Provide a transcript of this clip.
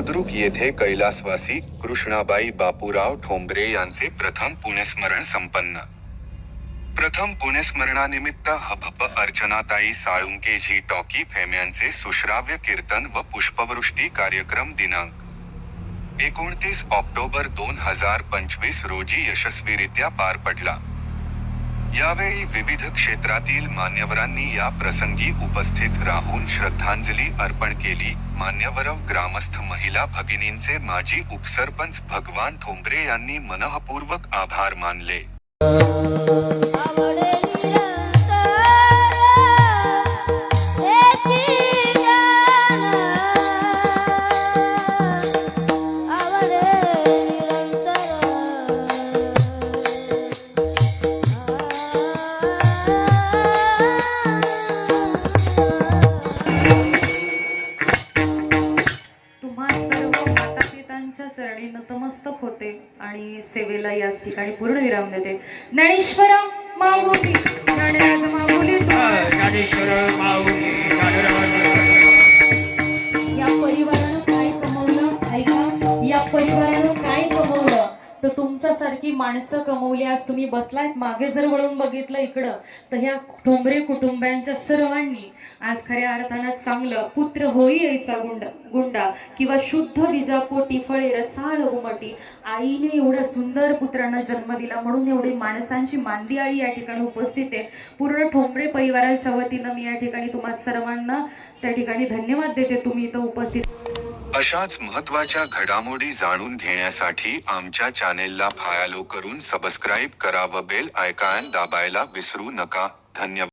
बुद्रुक येथे कैलासवासी कृष्णाबाई बापूराव ठोंबरे यांचे प्रथम पुण्यस्मरण संपन्न. प्रथम पुण्यस्मरणानिमित्त हभप अर्चनाताई साळुंके झी टॉकी फेम यांचे सुश्राव्य कीर्तन व पुष्पवृष्टी कार्यक्रम दिनांक. एकोणतीस ऑक्टोबर दोन हज़ार पंचवीस रोजी यशस्वीरित्या पार पडला. यावेळी विविध क्षेत्रातील मान्यवरांनी या प्रसंगी उपस्थित राहून श्रद्धांजली अर्पण केली. मान्यवर ग्रामस्थ महिला भगिनींचे माजी उपसरपंच भगवान ठोंबरे यांनी मनःपूर्वक आभार मानले. मातापितांच्या चरणी नतमस्तक होते आणि सेवेला याच ठिकाणी पूर्ण विराम देते. ज्ञानेश्वर माऊली ज्ञानराज माऊली तुम्हा- ज्ञानेश्वर माऊली ज्ञानराज या परिवारानं काय कमवलं? ऐका या परिवारानं तर तुमच्यासारखी माणसं कमवली आज तुम्ही बसलायत मागे जर वळून बघितलं इकडं तर ह्या ठोंबरे कुटुंबियांच्या सर्वांनी आज खऱ्या अर्थानं चांगलं पुत्र होई ऐसा गुंड गुंडा किंवा शुद्ध विजापोटी फळे रसाळ उमटी. आईने एवढ्या सुंदर पुत्रांना जन्म दिला म्हणून एवढी माणसांची मांदी आई या ठिकाणी उपस्थित आहे. पूर्ण ठोंबरे परिवाराच्या वतीनं मी या ठिकाणी तुम्हा सर्वांना त्या ठिकाणी धन्यवाद देते. तुम्ही इथं उपस्थित अशाच महत्त्वाच्या घडामोडी जाणून घेण्यासाठी आमच्या चॅनेलला फायालो करून सबस्क्राईब करा व बेल आयकॉन दाबायला विसरू नका. धन्यवाद.